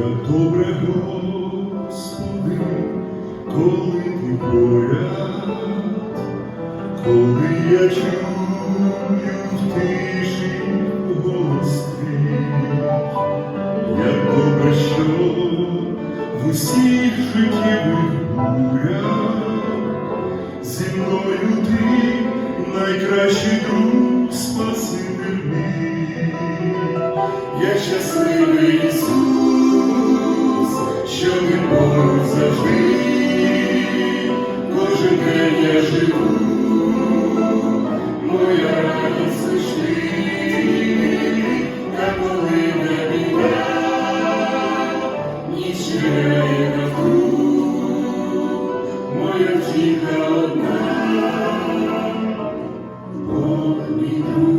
як добре Господи, коли ти поряд, коли я чую в тиші голос як добре, що в усіх життєвих бурях зі мною ти найкращий друг спаситель мій, я щасливий Ісус. Моя тіха одна, Бог мій друг.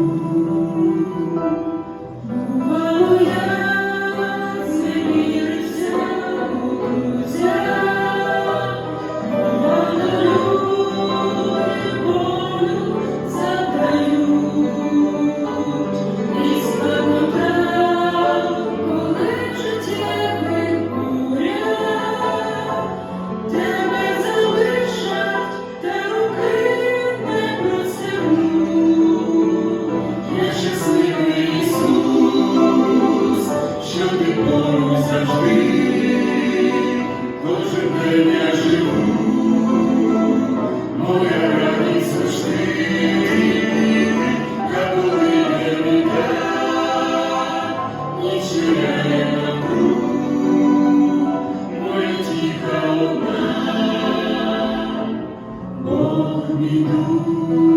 You.